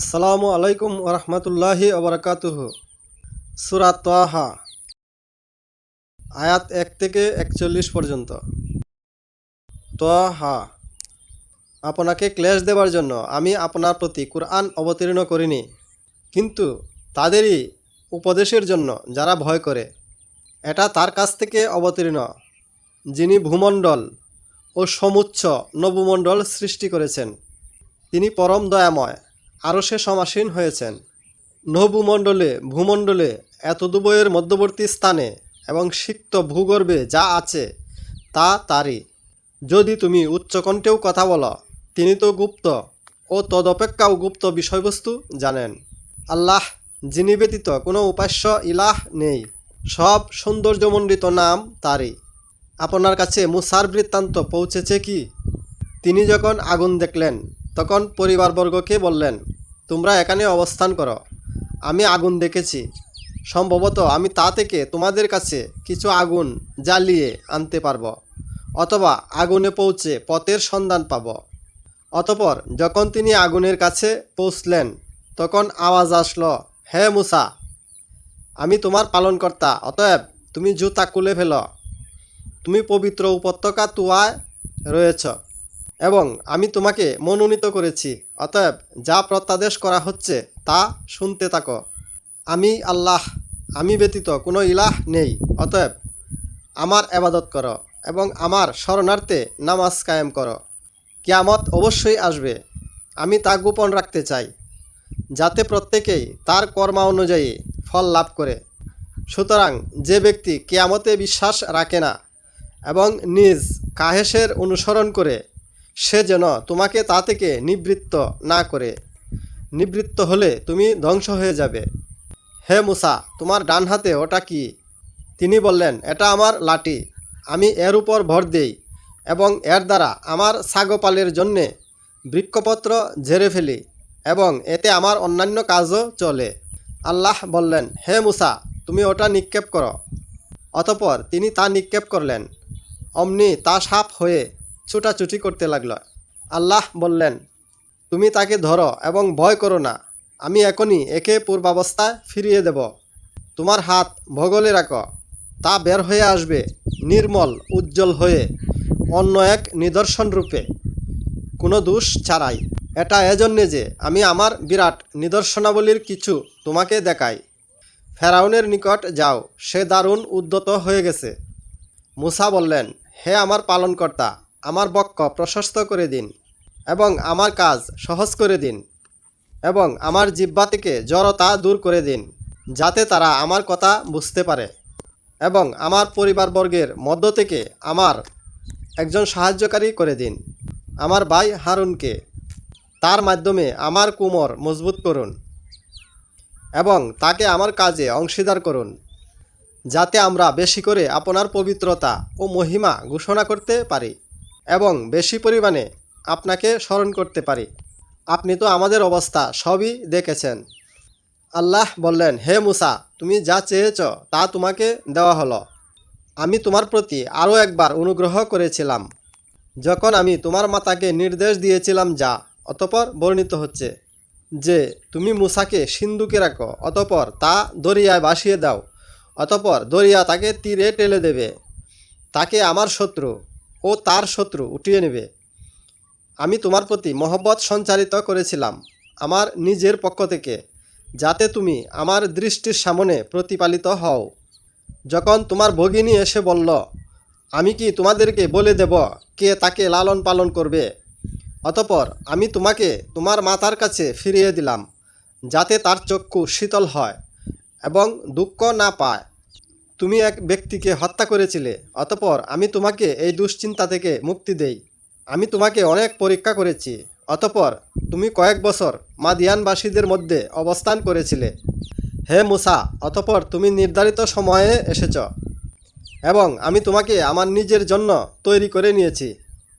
আসসালামু আলাইকুম ওরহমতুল্লাহি ওবরাকাতুহ সুরা তোহা, আয়াত এক থেকে একচল্লিশ পর্যন্ত। তোহা, আপনাকে ক্লেশ দেবার জন্য আমি আপনার প্রতি কোরআন অবতীর্ণ করিনি, কিন্তু তাদেরই উপদেশের জন্য যারা ভয় করে, এটা তার কাছ থেকে অবতীর্ণ, যিনি ভূমণ্ডল ও সমুচ্চ নবমণ্ডল সৃষ্টি করেছেন। তিনি পরম দয়াময়। আরও সে সমাসীন হয়েছেন। নভূমণ্ডলে ভূমণ্ডলে, এতদুবয়ের মধ্যবর্তী স্থানে এবং সিক্ত ভূগর্ভে যা আছে, তা তারই। যদি তুমি উচ্চকণ্ঠেও কথা বলো, তিনি তো গুপ্ত ও তদপেক্ষাও গুপ্ত বিষয়বস্তু জানেন। আল্লাহ, যিনি ব্যতীত কোনো উপাস্য ইলাহ নেই, সব সৌন্দর্যমণ্ডিত নাম তারই। আপনার কাছে মুসার বৃত্তান্ত পৌঁছেছে কি? তিনি যখন আগুন দেখলেন, তখন পরিবারবর্গকে বললেন তোমরা এখানে অবস্থান করো। আমি আগুন দেখেছি। সম্ভবত আমি তা থেকে তোমাদের কাছে কিছু আগুন জ্বালিয়ে আনতে পারব, অথবা আগুনে পৌঁছে পথের সন্ধান পাব। অতপর যখন তিনি আগুনের কাছে পৌঁছলেন, তখন আওয়াজ আসলো, হে মুসা, আমি তোমার পালনকর্তা, অতএব তুমি জুতা খুলে ফেল। তুমি পবিত্র উপত্যকা তুয়ায় রয়েছ। এবং আমি তোমাকে মনোনীত করেছি, অতএব যা প্রত্যাদেশ করা হচ্ছে তা শুনতে থাকো। আমি আল্লাহ, আমি ব্যতীত কোনো ইলাহ নেই, অতএব আমার আবাদত করো এবং আমার শরণার্থে নামাজ কায়েম করো। কিয়ামত অবশ্যই আসবে, আমি তা গোপন রাখতে চাই, যাতে প্রত্যেকেই তার কর্মা অনুযায়ী ফল লাভ করে। সুতরাং যে ব্যক্তি কেয়ামতে বিশ্বাস রাখে না এবং নিজ কাহেসের অনুসরণ করে সে যেন তোমাকে তা থেকে নিবৃত্ত না করে। নিবৃত্ত হলে তুমি ধ্বংস হয়ে যাবে। হে মুসা, তোমার ডান হাতে ওটা কি? তিনি বললেন, এটা আমার লাঠি। আমি এর উপর ভর দেই এবং এর দ্বারা আমার ছাগপালের জন্যে বৃক্ষপত্র ঝেড়ে ফেলি এবং এতে আমার অন্যান্য কাজও চলে। আল্লাহ বললেন, হে মুসা, তুমি ওটা নিক্ষেপ করো। অতপর তিনি তা নিক্ষেপ করলেন। অমনি তা সাপ হয়ে ছুটাছুটি করতে লাগল। আল্লাহ বললেন, তুমি তাকে ধরো এবং ভয় করো না। আমি এখনই একে পূর্বাবস্থায় ফিরিয়ে দেব। তোমার হাত ভগলে রাখো। তা বের হয়ে আসবে নির্মল, উজ্জ্বল হয়ে, অন্য এক নিদর্শন রূপে। কোনো দোষ ছাড়াই। এটা এজন্যে যে আমি আমার বিরাট নিদর্শনাবলীর কিছু তোমাকে দেখাই। ফেরাউনের নিকট যাও, সে দারুণ উদ্যত হয়ে গেছে। মুসা বললেন, হে আমার পালনকর্তা আমার বক্ষ প্রশস্ত করে দিন এবং আমার কাজ সহজ করে দিন এবং আমার জিব্বা থেকে জড়তা দূর করে দিন, যাতে তারা আমার কথা বুঝতে পারে এবং আমার পরিবারবর্গের মধ্য থেকে আমার একজন সাহায্যকারী করে দিন। আমার ভাই হারুনকে তার মাধ্যমে আমার কুমর মজবুত করুন এবং তাকে আমার কাজে অংশীদার করুন, যাতে আমরা বেশি করে আপনার পবিত্রতা ও মহিমা ঘোষণা করতে পারি। এবং বেশি পরিমাণে আপনাকে স্মরণ করতে পারি। আপনি তো আমাদের অবস্থা সবই দেখেছেন। আল্লাহ বললেন, হে মুসা, তুমি যা চেয়েছ তা তোমাকে দেওয়া হলো। আমি তোমার প্রতি আরও একবার অনুগ্রহ করেছিলাম। যখন আমি তোমার মাতাকে নির্দেশ দিয়েছিলাম যা, অতপর বর্ণিত হচ্ছে যে, তুমি মুসাকে সিন্ধুকে রাখো, অতপর তা দরিয়ায় ভাসিয়ে দাও, অতপর দরিয়া তাকে তীরে টেলে দেবে। তাকে আমার শত্রু ও তার শত্রু, উঠিয়ে নেবে। আমি তোমার প্রতি মহব্বত সঞ্চারিত করেছিলাম আমার নিজের পক্ষ থেকে, যাতে তুমি আমার দৃষ্টির সামনে প্রতিপালিত হও। যখন তোমার ভগিনী এসে বলল, আমি কি তোমাদেরকে বলে দেব কে তাকে লালন পালন করবে? অতপর আমি তোমাকে তোমার মাতার কাছে ফিরিয়ে দিলাম, যাতে তার চক্ষু শীতল হয় এবং দুঃখ না পায়। তুমি এক ব্যক্তিকে হত্যা করেছিলে, অতপর আমি তোমাকে এই দুশ্চিন্তা থেকে মুক্তি দেই। আমি তোমাকে অনেক পরীক্ষা করেছি, অতপর তুমি কয়েক বছর মাদিয়ানবাসীদের মধ্যে অবস্থান করেছিলে। হে মুসা, অতপর তুমি নির্ধারিত সময়ে এসেছ, এবং আমি তোমাকে আমার নিজের জন্য তৈরি করে নিয়েছি।